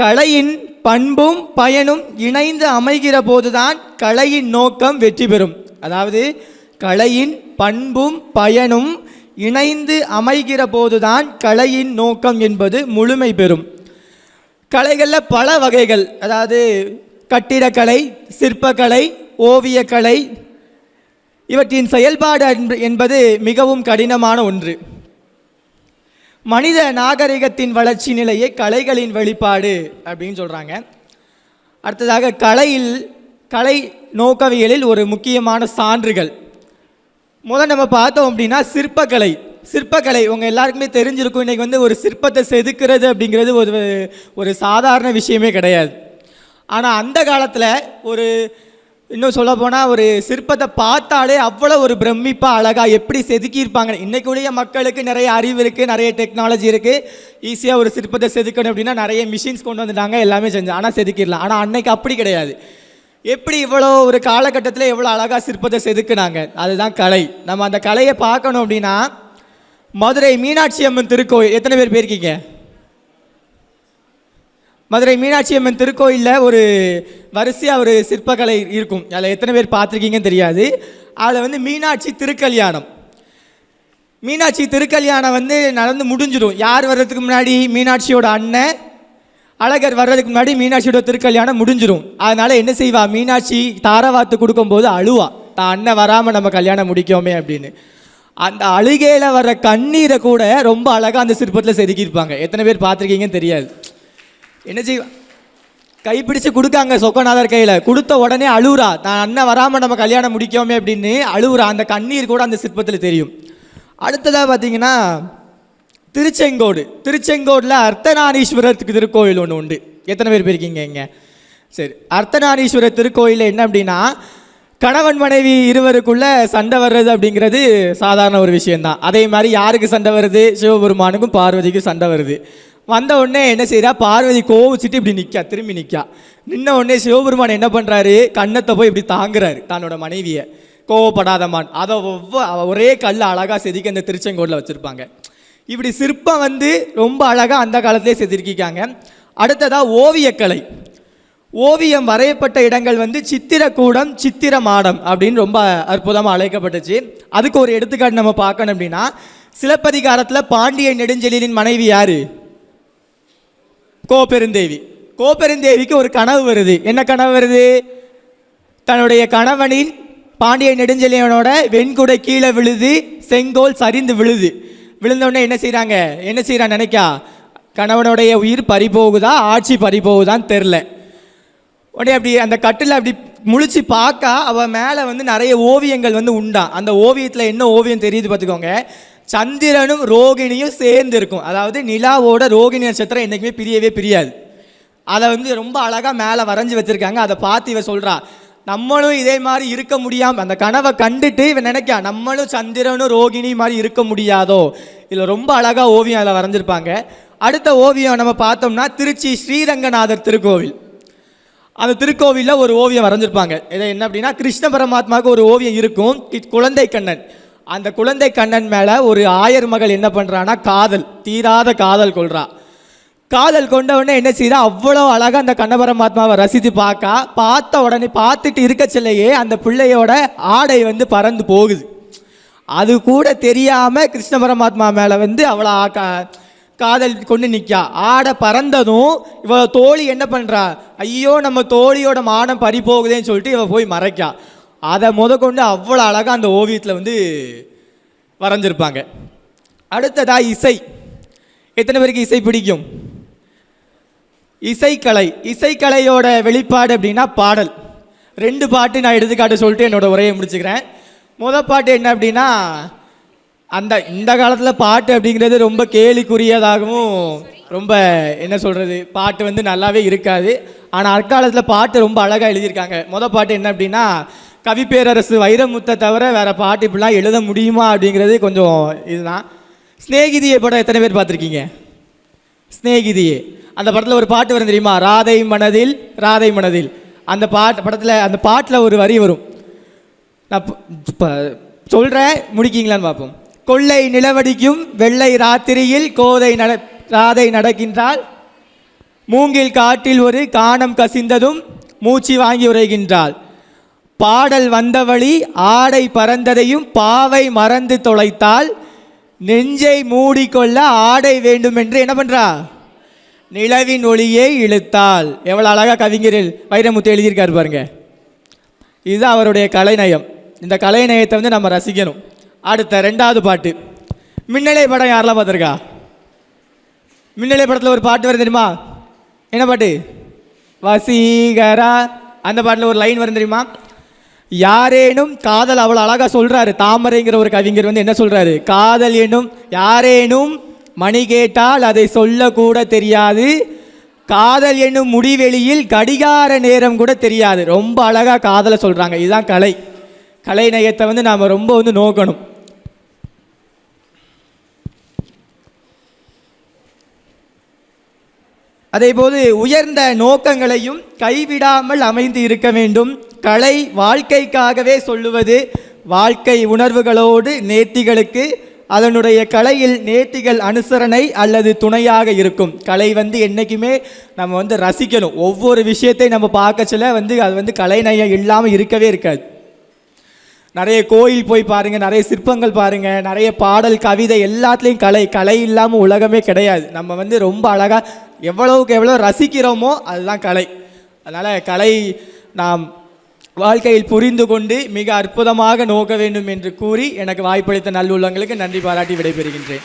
கலையின் பண்பும் பயனும் இணைந்து அமைகிற போதுதான் கலையின் நோக்கம் வெற்றி பெறும். அதாவது கலையின் பண்பும் பயனும் இணைந்து அமைகிற போதுதான் கலையின் நோக்கம் என்பது முழுமை பெறும். கலைகளில் பல வகைகள். அதாவது கட்டிடக்கலை சிற்பக்கலை ஓவியக்கலை இவற்றின் செயல்பாடு என்பது மிகவும் கடினமான ஒன்று. மனித நாகரிகத்தின் வளர்ச்சி நிலையே கலைகளின் வெளிப்பாடு அப்படின்னு சொல்கிறாங்க அடுத்ததாக கலையில் கலை நோக்கவியலில் ஒரு முக்கியமான சான்றுகள். முதல் நம்ம பார்த்தோம் அப்படின்னா சிற்பக்கலை. சிற்பக்கலை உங்கள் எல்லாருக்குமே தெரிஞ்சிருக்கும். இன்றைக்கி வந்து ஒரு சிற்பத்தை செதுக்கிறது அப்படிங்கிறது ஒரு ஒரு சாதாரண விஷயமே கிடையாது. ஆனால் அந்த காலத்தில் ஒரு இன்னும் சொல்ல போனால் ஒரு சிற்பத்தை பார்த்தாலே அவ்வளோ ஒரு பிரமிப்பாக அழகாக எப்படி செதுக்கியிருப்பாங்க இன்றைக்கு உள்ள மக்களுக்கு நிறைய அறிவு இருக்குது நிறைய டெக்னாலஜி இருக்குது ஈஸியாக ஒரு சிற்பத்தை செதுக்கணும் அப்படின்னா நிறைய மிஷின்ஸ் கொண்டு வந்துட்டாங்க எல்லாமே செஞ்சு ஆனால் செதுக்கிடலாம். ஆனால் அன்னைக்கு அப்படி கிடையாது. எப்படி இவ்வளோ ஒரு காலகட்டத்தில் எவ்வளோ அழகாக சிற்பத்தை செதுக்குனாங்க? அதுதான் கலை. நம்ம அந்த கலையை பார்க்கணும் அப்படின்னா மதுரை மீனாட்சி அம்மன் திருக்கோயில் எத்தனை பேர் போயிருக்கீங்க? மதுரை மீனாட்சி அம்மன் திருக்கோயிலில் ஒரு வரிசையாக ஒரு சிற்பக்கலை இருக்கும். அதில் எத்தனை பேர் பார்த்துருக்கீங்கன்னு தெரியாது. அதில் வந்து மீனாட்சி திருக்கல்யாணம். மீனாட்சி திருக்கல்யாணம் வந்து நடந்து முடிஞ்சிடும். யார் வர்றதுக்கு முன்னாடி? மீனாட்சியோட அண்ணன். அழகர் வர்றதுக்கு முன்னாடி மீனாட்சியோட திருக்கல்யாணம் முடிஞ்சிடும். அதனால என்ன செய்வா? மீனாட்சி தாரவாத்து கொடுக்கும்போது அழுவா. தான் அண்ணன் வராமல் நம்ம கல்யாணம் முடிக்கோமே அப்படின்னு. அந்த அழுகையில் வர்ற கண்ணீரை கூட ரொம்ப அழகாக அந்த சிற்பத்தில் செதுக்கியிருப்பாங்க. எத்தனை பேர் பார்த்துருக்கீங்கன்னு தெரியாது. என்ன செய்வா? கைப்பிடிச்சு கொடுக்காங்க சொக்கநாதர் கையில். கொடுத்த உடனே அழுவுறா. தான் அண்ணன் வராமல் நம்ம கல்யாணம் முடிக்கோமே அப்படின்னு அழுவுறா. அந்த கண்ணீர் கூட அந்த சிற்பத்தில் தெரியும். அடுத்ததாக பார்த்தீங்கன்னா திருச்செங்கோடு. திருச்செங்கோடில் அர்த்தநாரீஸ்வரத்துக்கு திருக்கோயில் ஒன்று உண்டு. எத்தனை பேர் போயிருக்கீங்க இங்கே? சரி அர்த்தநாரீஸ்வரர் திருக்கோயிலில் என்ன அப்படின்னா கணவன் மனைவி இருவருக்குள்ள சண்டை வர்றது அப்படிங்கிறது சாதாரண ஒரு விஷயந்தான் அதே மாதிரி யாருக்கு சண்டை வருது? சிவபெருமானுக்கும் பார்வதிக்கும் சண்டை வருது. வந்த உடனே என்ன செய்கிறா பார்வதி கோவிச்சுட்டு இப்படி நிற்கா திரும்பி நிற்கா நின்ன உடனே சிவபெருமான் என்ன பண்ணுறாரு கண்ணத்தை போய் இப்படி தாங்குறாரு தன்னோட மனைவியை. கோவப்படாதமான் அதை ஒவ்வொ- ஒரே கல் அழகாக செதுக்கி அந்த திருச்செங்கோடில் வச்சுருப்பாங்க. இப்படி சிற்பம் வந்து ரொம்ப அழகாக அந்த காலத்திலே செதுக்கிக்காங்க அடுத்ததாக ஓவியக்கலை. ஓவியம் வரையப்பட்ட இடங்கள் வந்து சித்திரக்கூடம் சித்திர மாடம் அப்படின்னு ரொம்ப அற்புதமாக அழைக்கப்பட்டுச்சு. அதுக்கு ஒரு எடுத்துக்காட்டு நம்ம பார்க்கணும் அப்படின்னா சிலப்பதிகாரத்தில் பாண்டிய நெடுஞ்செழியனின் மனைவி யாரு? கோபெருந்தேவி. கோபெருந்தேவிக்கு ஒரு கனவு வருது. என்ன கனவு வருது? தன்னுடைய கணவனின் பாண்டிய நெடுஞ்செழியனோட வெண்குடை கீழே விழுது செங்கோல் சரிந்து விழுது. விழுந்த உடனே என்ன செய்கிறாங்க என்ன செய்கிறா நினைக்கா? கணவனுடைய உயிர் பறி போகுதா ஆட்சி பறி போகுதான்னு தெரில உடனே அப்படி அந்த கட்டில் அப்படி முழிச்சு பார்க்க அவள் மேலே வந்து நிறைய ஓவியங்கள் வந்து உண்டா? அந்த ஓவியத்தில் என்ன ஓவியம் தெரியுது பார்த்துக்கோங்க. சந்திரனும் ரோகிணியும் சேர்ந்து இருக்கும் அதாவது நிலாவோட ரோகிணி நட்சத்திரம் என்றைக்குமே பிரியவே பிரியாது. அதை வந்து ரொம்ப அழகாக மேலே வரைஞ்சி வச்சுருக்காங்க. அதை பார்த்து இவ சொல்கிறா நம்மளும் இதே மாதிரி இருக்க முடியாமல் அந்த கனவை கண்டுட்டு இவன் நினைக்கா நம்மளும் சந்திரனும் ரோகிணி மாதிரி இருக்க முடியாதோ? இதில் ரொம்ப அழகாக ஓவியம் அதில் வரைஞ்சிருப்பாங்க. அடுத்த ஓவியம் நம்ம பார்த்தோம்னா திருச்சி ஸ்ரீரங்கநாதர் திருக்கோவில். அந்த திருக்கோவிலில் ஒரு ஓவியம் வரைஞ்சிருப்பாங்க. இதை என்ன அப்படின்னா கிருஷ்ண பரமாத்மாவுக்கு ஒரு ஓவியம் இருக்கும். கி- குழந்தை கண்ணன். அந்த குழந்தை கண்ணன் மேலே ஒரு ஆயர் மகள் என்ன பண்ணுறான்னா காதல் தீராத காதல் கொள்றா. காதல் கொண்ட உடனே என்ன செய்தா அவ்வளோ அழகாக அந்த கண்ணபரமாத்மாவை ரசித்து பார்க்கா பார்த்த உடனே பார்த்துட்டு இருக்க சொல்லையே அந்த பிள்ளையோட ஆடை வந்து பறந்து போகுது. அது கூட தெரியாமல் கிருஷ்ண பரமாத்மா மேலே வந்து அவளை காதல் கொண்டு நிற்கா ஆடை பறந்ததும் இவ தோழி என்ன பண்ணுறா ஐயோ நம்ம தோழியோட மானம் பறி போகுதேன்னு சொல்லிட்டு இவ போய் மறைக்கா. அதை முதற்கொண்டு அவ்வளோ அழகாக அந்த ஓவியத்தில் வந்து வரைஞ்சிருப்பாங்க. அடுத்ததாக இசை. எத்தனை பேருக்கு இசை பிடிக்கும்? இசைக்கலை. இசைக்கலையோட வெளிப்பாடு அப்படின்னா பாடல். ரெண்டு பாட்டு நான் எடுத்துக்காட்டு சொல்லிட்டு என்னோட உரையை முடிச்சுக்கிறேன். முத பாட்டு என்ன அப்படின்னா அந்த இந்த காலத்தில் பாட்டு அப்படிங்கிறது ரொம்ப கேலிக்குரியதாகவும் ரொம்ப என்ன சொல்கிறது பாட்டு வந்து நல்லாவே இருக்காது. ஆனால் அற்காலத்தில் பாட்டு ரொம்ப அழகாக எழுதியிருக்காங்க. முத பாட்டு என்ன அப்படின்னா கவிப்பேரரசு வைரமுத்தை தவிர வேற பாட்டு இப்படிலாம் எழுத முடியுமா அப்படிங்கிறது கொஞ்சம் இதுதான். சிநேகிதியை படம் எத்தனை பேர் பார்த்துருக்கீங்க? சிநேகிதியே. அந்த படத்தில் ஒரு பாட்டு வரும் தெரியுமா? ராதை மனதில் ராதை மனதில். அந்த பாட்டு படத்தில் அந்த பாட்டில் ஒரு வரி வரும். நான் இப்போ சொல்கிறேன் முடிக்கீங்களான்னு பார்ப்போம். கொள்ளை நிலவடிக்கும் வெள்ளை ராத்திரியில் கோதை நட ராதை நடக்கின்றாள் மூங்கில் காட்டில் ஒரு காணம் கசிந்ததும் மூச்சு வாங்கி உரைகின்றாள் பாடல் வந்த வழி ஆடை பறந்ததையும் பாவை மறந்து தொலைத்தால் நெஞ்சை மூடிக்கொள்ள ஆடை வேண்டும் என்று என்ன பண்ணுறா நிலவின் ஒளியை இழுத்தால். எவ்வளோ அழகாக கவிஞரில் வைரமுத்து எழுதியிருக்காரு பாருங்க. இதுதான் அவருடைய கலைநயம். இந்த கலைநயத்தை வந்து நம்ம ரசிக்கணும். அடுத்த ரெண்டாவது பாட்டு. மின்னலை படம் யாரெல்லாம் பார்த்துருக்கா? மின்னலை படத்தில் ஒரு பாட்டு வரும் தெரியுமா? என்ன பாட்டு? வசீகரா. அந்த பாட்டில் ஒரு லைன் வரும் தெரியுமா? யாரேனும் காதல் அவ்வளோ அழகாக சொல்கிறாரு தாமரைங்கிற ஒரு கவிஞர் வந்து என்ன சொல்கிறாரு காதல் எனும் யாரேனும் மணி கேட்டால் அதை சொல்லக்கூட தெரியாது. காதல் என்னும் முடிவெளியில் கடிகார நேரம் கூட தெரியாது. ரொம்ப அழகாக காதலை சொல்கிறாங்க இதுதான் கலை. கலை நயத்தை வந்து நாம் ரொம்ப வந்து நோக்கணும். அதேபோது உயர்ந்த நோக்கங்களையும் கைவிடாமல் அமைந்து இருக்க வேண்டும். கலை வாழ்க்கைக்காகவே சொல்லுவது வாழ்க்கை உணர்வுகளோடு நேர்த்திகளுக்கு அதனுடைய கலையில் நேர்த்திகள் அனுசரணை அல்லது துணையாக இருக்கும். கலை வந்து என்றைக்குமே நம்ம வந்து ரசிக்கணும். ஒவ்வொரு விஷயத்தையும் நம்ம பார்க்கச்சில வந்து அது வந்து கலைநயம் இல்லாமல் இருக்கவே இருக்காது. நிறைய கோயில் போய் பாருங்கள் நிறைய சிற்பங்கள் பாருங்கள் நிறைய பாடல் கவிதை எல்லாத்துலேயும் கலை. கலை இல்லாமல் உலகமே கிடையாது. நம்ம வந்து ரொம்ப அழகாக எவ்வளவுக்கு எவ்வளோ ரசிக்கிறோமோ அதுதான் கலை. அதனால் கலை நாம் வாழ்க்கையில் புரிந்து கொண்டு மிக அற்புதமாக நோக்க வேண்டும் என்று கூறி எனக்கு வாய்ப்பளித்த நல்லுள்ளங்களுக்கு நன்றி பாராட்டி விடைபெறுகின்றேன்.